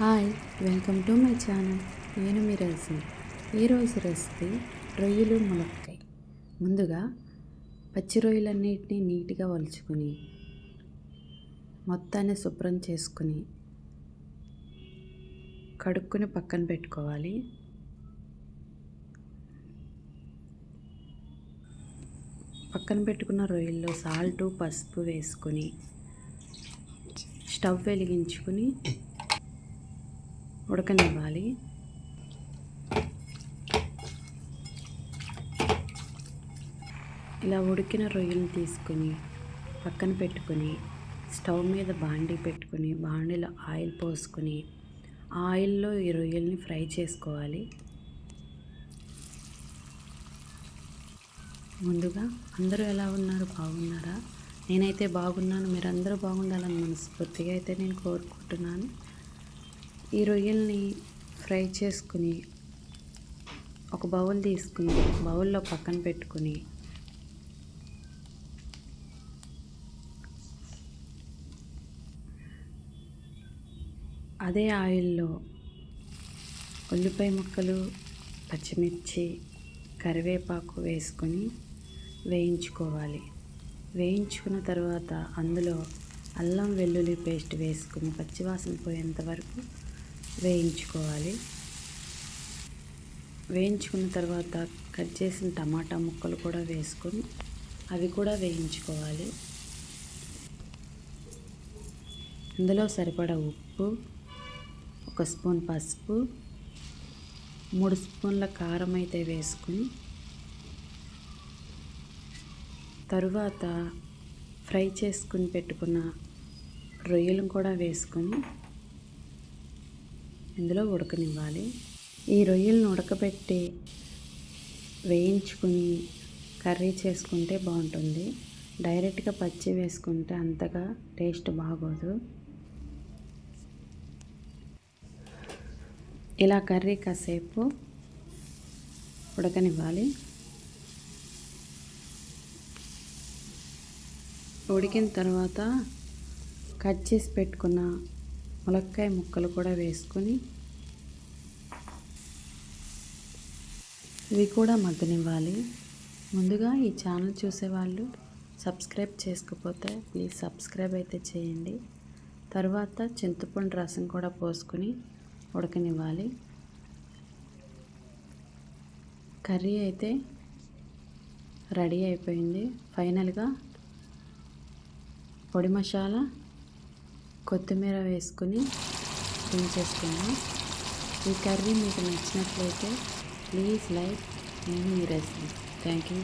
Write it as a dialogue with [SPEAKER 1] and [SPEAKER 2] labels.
[SPEAKER 1] Hi welcome to my channel. నేను మీ recipe ఈరోజు రెసిపీ రొయ్యలు ములక్కాయ ముందుగా పచ్చి రొయ్యలన్నిటినీ నీట్గా వలుచుకుని మొత్తాన్ని శుభ్రం చేసుకుని కడుక్కుని పక్కన పెట్టుకోవాలి. పక్కన పెట్టుకున్న రొయ్యల్లో సాల్టు పసుపు వేసుకొని స్టవ్ వెలిగించుకుని ఉడకనివ్వాలి. ఇలా ఉడికిన రొయ్యలు తీసుకొని పక్కన పెట్టుకొని స్టవ్ మీద బాండీ పెట్టుకొని బాండీలో ఆయిల్ పోసుకొని ఆయిల్లో ఈ రొయ్యల్ని ఫ్రై చేసుకోవాలి. ముందుగా అందరూ ఎలా ఉన్నారు? బాగున్నారా? నేనైతే బాగున్నాను. మీరందరూ బాగుండాలని మనస్ఫూర్తిగా అయితే నేను కోరుకుంటున్నాను. ఈ రొయ్యల్ని ఫ్రై చేసుకుని ఒక బౌల్ తీసుకుని బౌల్లో పక్కన పెట్టుకుని అదే ఆయిల్లో ఉల్లిపాయ ముక్కలు పచ్చిమిర్చి కరివేపాకు వేసుకొని వేయించుకోవాలి. వేయించుకున్న తర్వాత అందులో అల్లం వెల్లుల్లి పేస్ట్ వేసుకుని పచ్చివాసన పోయేంత వరకు వేయించుకోవాలి. వేయించుకున్న తర్వాత కట్ చేసిన టమాటా ముక్కలు కూడా వేసుకొని అవి కూడా వేయించుకోవాలి. ఇందులో సరిపడా ఉప్పు ఒక స్పూన్ పసుపు మూడు స్పూన్ల కారం అయితే వేసుకుని తరువాత ఫ్రై చేసుకుని పెట్టుకున్న రొయ్యలను కూడా వేసుకొని ఇందులో ఉడకనివ్వాలి. ఈ రొయ్యలను ఉడకబెట్టి వేయించుకుని కర్రీ చేసుకుంటే బాగుంటుంది. డైరెక్ట్గా పచ్చి వేసుకుంటే అంతగా టేస్ట్ బాగోదు. ఇలా కర్రీ కాసేపు ఉడకనివ్వాలి. ఉడికిన తర్వాత కట్ చేసి పెట్టుకున్న ములక్కాయ ముక్కలు కూడా వేసుకొని ఇవి కూడా మగ్గనివ్వాలి. ముందుగా ఈ ఛానల్ చూసేవాళ్ళు సబ్స్క్రైబ్ చేసుకోకపోతే ప్లీజ్ సబ్స్క్రైబ్ అయితే చేయండి. తర్వాత చింతపండు రసం కూడా పోసుకొని ఉడకనివ్వాలి. కర్రీ అయితే రెడీ అయిపోయింది. ఫైనల్గా పొడి మసాలా కొత్తిమీర వేసుకుని దించేసుకున్నాం ఈ కర్రీ మీకు నచ్చినట్లయితే ప్లీజ్ లైక్ నేను మీ రెసిపీ థ్యాంక్ యూ.